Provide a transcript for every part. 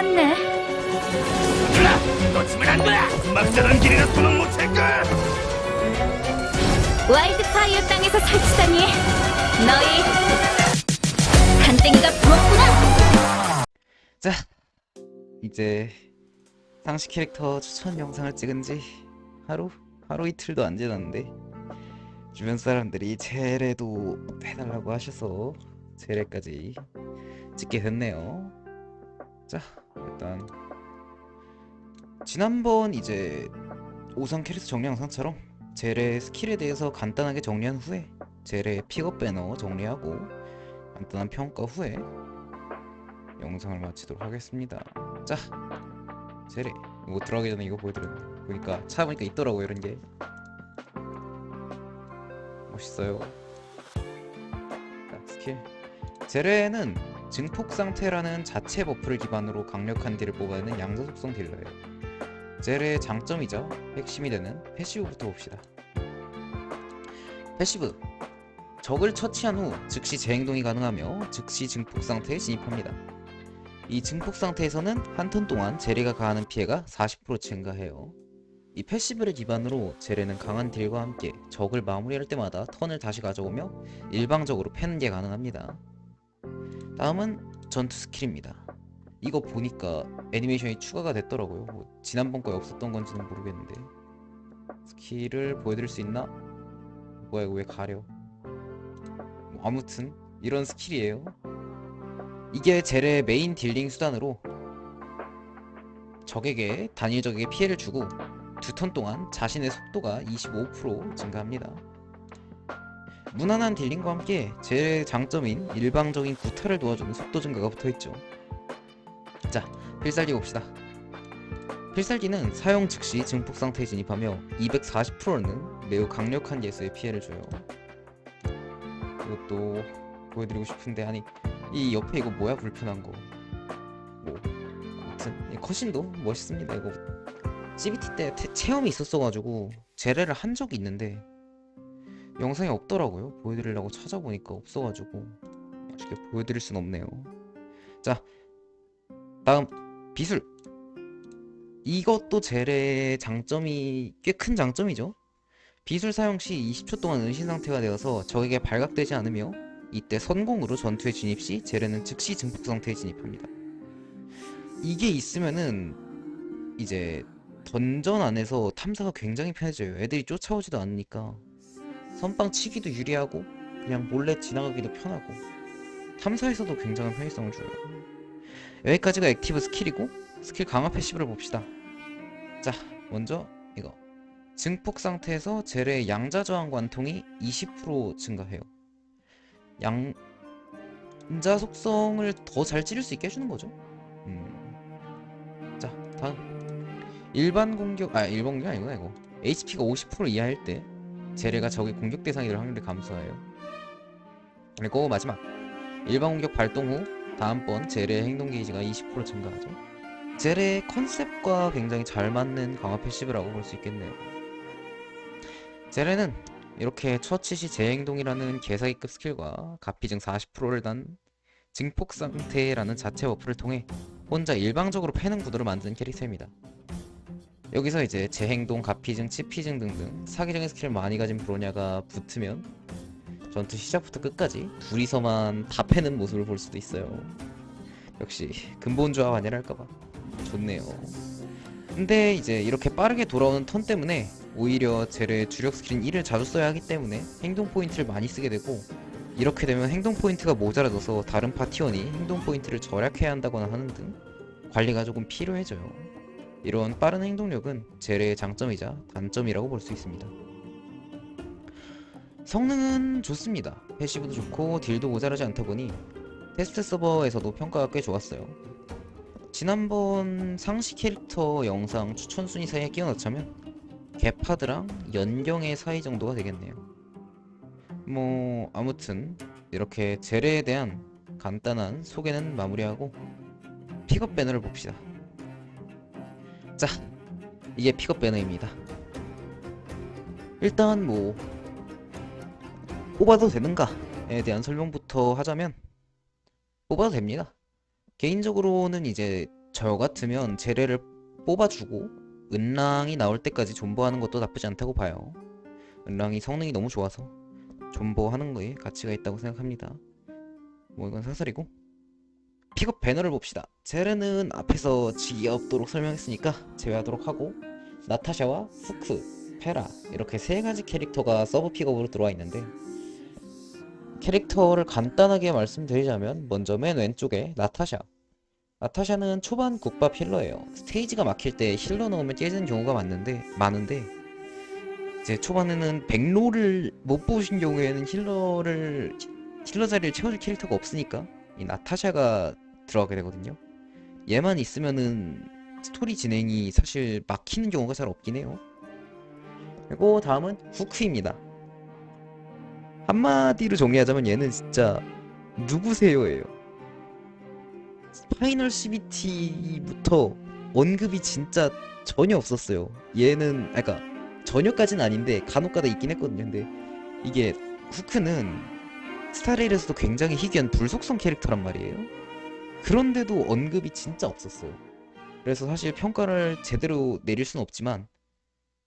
왔네. 나 놓치면 안 돼! 막자는 길이라 도망 못 찰까! 와일드파이어 땅에서 설치다니. 너희 간땡이가 부었구나. 자, 이제 상식 캐릭터 추천 영상을 찍은 지 하루? 하루 이틀도 안 지났는데 주변 사람들이 제레도 해달라고 하셔서 제레까지 찍게 됐네요. 자, 일단 지난번 이제 오성 캐릭터 정리 영상처럼 제레 스킬에 대해서 간단하게 정리한 후에 제레 픽업 배너 정리하고 간단한 평가 후에 영상을 마치도록 하겠습니다. 자, 제레 이거 들어가기 전에 이거 보여드렸는데 보니까 찾아보니까 있더라고 이런 게 멋있어요. 자, 스킬 제레는 증폭 상태라는 자체 버프를 기반으로 강력한 딜을 뽑아내는 양자 속성 딜러예요. 제레의 장점이자 핵심이 되는 패시브부터 봅시다. 패시브 적을 처치한 후 즉시 재행동이 가능하며 즉시 증폭 상태에 진입합니다. 이 증폭 상태에서는 한 턴 동안 제레가 가하는 피해가 40% 증가해요. 이 패시브를 기반으로 제레는 강한 딜과 함께 적을 마무리할 때마다 턴을 다시 가져오며 일방적으로 패는 게 가능합니다. 다음은 전투 스킬입니다. 이거 보니까 애니메이션이 추가가 됐더라고요. 뭐 지난번 거에 없었던 건지는 모르겠는데 스킬을 보여드릴 수 있나? 뭐야 이거 왜 가려? 뭐 아무튼 이런 스킬이에요. 이게 젤의 메인 딜링 수단으로 적에게 단일 적에게 피해를 주고 두 턴 동안 자신의 속도가 25% 증가합니다. 무난한 딜링과 함께 젤의 장점인 일방적인 구타를 도와주는 속도 증가가 붙어있죠. 자, 필살기 봅시다. 필살기는 사용 즉시 증폭 상태에 진입하며 240%는 매우 강력한 예수의 피해를 줘요. 이것도 보여드리고 싶은데 아니 이 옆에 이거 뭐야 불편한 거. 뭐 아무튼 이 컷신도 멋있습니다. 이거 CBT 때 태- 체험이 있었어가지고 제레를 한 적이 있는데 영상이 없더라고요. 보여드리려고 찾아보니까 없어가지고 쉽게 보여드릴 순 없네요. 자 다음 비술 이것도 젤의 장점이 꽤 큰 장점이죠. 비술 사용 시 20초 동안 은신 상태가 되어서 적에게 발각되지 않으며 이때 성공으로 전투에 진입 시 젤레는 즉시 증폭 상태에 진입합니다. 이게 있으면은 이제 던전 안에서 탐사가 굉장히 편해져요. 애들이 쫓아오지도 않으니까 선빵 치기도 유리하고 그냥 몰래 지나가기도 편하고 탐사에서도 굉장한 편의성을 줘요. 여기까지가 액티브 스킬이고 스킬 강화 패시브를 봅시다. 자, 먼저 이거 증폭 상태에서 젤의 양자 저항 관통이 20% 증가해요. 양자 속성을 더 잘 찌를 수 있게 해주는 거죠. 음. 자, 다음 일반 공격 아 일반 공격 아니구나 이거 HP가 50% 이하일 때 젤레가 적의 공격 대상이 될 확률이 감소해요. 그리고 마지막 일반 공격 발동 후 다음번 젤의 행동 게이지가 20% 증가하죠. 젤의 컨셉과 굉장히 잘 맞는 강화 패시브라고 볼 수 있겠네요. 젤레는 이렇게 처치 시 재행동이라는 개사기급 스킬과 가피증 40%를 단 증폭 상태라는 자체 버프를 통해 혼자 일방적으로 패는 구도를 만드는 캐릭터입니다. 여기서 이제 재행동, 가피증, 치피증 등등 사기적인 스킬을 많이 가진 브로냐가 붙으면 전투 시작부터 끝까지 둘이서만 다 패는 모습을 볼 수도 있어요. 역시 근본 조합 아니랄까봐 좋네요. 근데 이제 이렇게 빠르게 돌아오는 턴 때문에 오히려 젤의 주력 스킬인 1을 자주 써야 하기 때문에 행동 포인트를 많이 쓰게 되고 이렇게 되면 행동 포인트가 모자라져서 다른 파티원이 행동 포인트를 절약해야 한다거나 하는 등 관리가 조금 필요해져요. 이런 빠른 행동력은 젤의 장점이자 단점이라고 볼 수 있습니다. 성능은 좋습니다. 패시브도 좋고 딜도 모자라지 않다 보니 테스트 서버에서도 평가가 꽤 좋았어요. 지난번 상시 캐릭터 영상 추천 순위 사이에 끼워 넣자면 개파드랑 연경의 사이 정도가 되겠네요. 뭐 아무튼 이렇게 제레에 대한 간단한 소개는 마무리하고 픽업 배너를 봅시다. 자, 이게 픽업 배너입니다. 일단 뭐 뽑아도 되는가에 대한 설명부터 하자면 뽑아도 됩니다. 개인적으로는 이제 저 같으면 제레를 뽑아주고 은랑이 나올 때까지 존버하는 것도 나쁘지 않다고 봐요. 은랑이 성능이 너무 좋아서 존버하는 거에 가치가 있다고 생각합니다. 뭐 이건 사설이고 픽업 배너를 봅시다. 제레는 앞에서 지기 없도록 설명했으니까 제외하도록 하고 나타샤와 후크, 페라 이렇게 세 가지 캐릭터가 서브 픽업으로 들어와 있는데 캐릭터를 간단하게 말씀드리자면 먼저 맨 왼쪽에 나타샤 나타샤는 초반 국밥 힐러예요 스테이지가 막힐 때 힐러 넣으면 깨지는 경우가 많은데 많은데 이제 초반에는 백로를 못 보신 경우에는 힐러를 힐러 자리를 채워줄 캐릭터가 없으니까 이 나타샤가 들어가게 되거든요 얘만 있으면은 스토리 진행이 사실 막히는 경우가 잘 없긴 해요 그리고 다음은 후크입니다 한마디로 정리하자면 얘는 진짜 누구세요예요. 파이널 CBT부터 언급이 진짜 전혀 없었어요. 얘는 아까 전혀까지는 아닌데 간혹가다 있긴 했거든요. 근데 이게 후크는 스타레일에서도 굉장히 희귀한 불속성 캐릭터란 말이에요. 그런데도 언급이 진짜 없었어요. 그래서 사실 평가를 제대로 내릴 순 없지만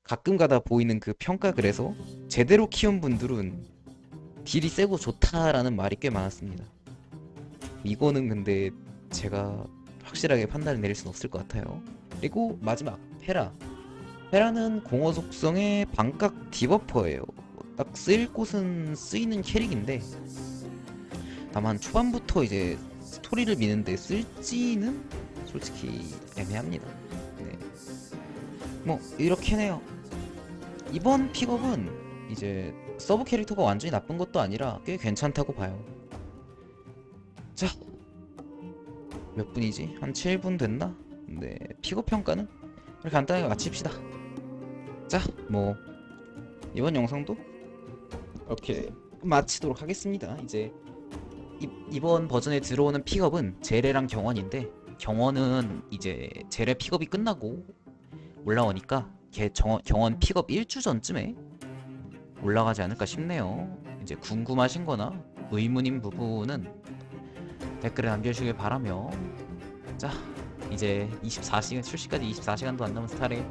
가끔 가다 보이는 그 평가 글에서 제대로 키운 분들은 딜이 세고 좋다라는 말이 꽤 많았습니다. 이거는 근데 제가 확실하게 판단을 내릴 수는 없을 것 같아요. 그리고 마지막 페라. 페라는 공허 속성의 반각 디버퍼예요. 딱 쓰일 곳은 쓰이는 캐릭인데 다만 초반부터 이제 스토리를 미는데 쓸지는 솔직히 애매합니다. 네. 뭐 이렇게 해요. 이번 픽업은 이제 서브 캐릭터가 완전히 나쁜 것도 아니라 꽤 괜찮다고 봐요. 자, 몇 분이지? 한 7분 됐나? 네, 픽업 평가는 간단하게 마칩시다. 자, 뭐 이번 영상도 이렇게 마치도록 하겠습니다. 이제 이, 이번 버전에 들어오는 픽업은 제레랑 경원인데 경원은 이제 제레 픽업이 끝나고 올라오니까 걔 정, 경원 픽업 1주 전쯤에 올라가지 않을까 싶네요. 이제 궁금하신 거나 의문인 부분은 댓글에 남겨주시길 바라며 자 이제 24시간 출시까지 24시간도 안 남은 스타레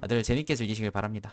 다들 재밌게 즐기시길 바랍니다.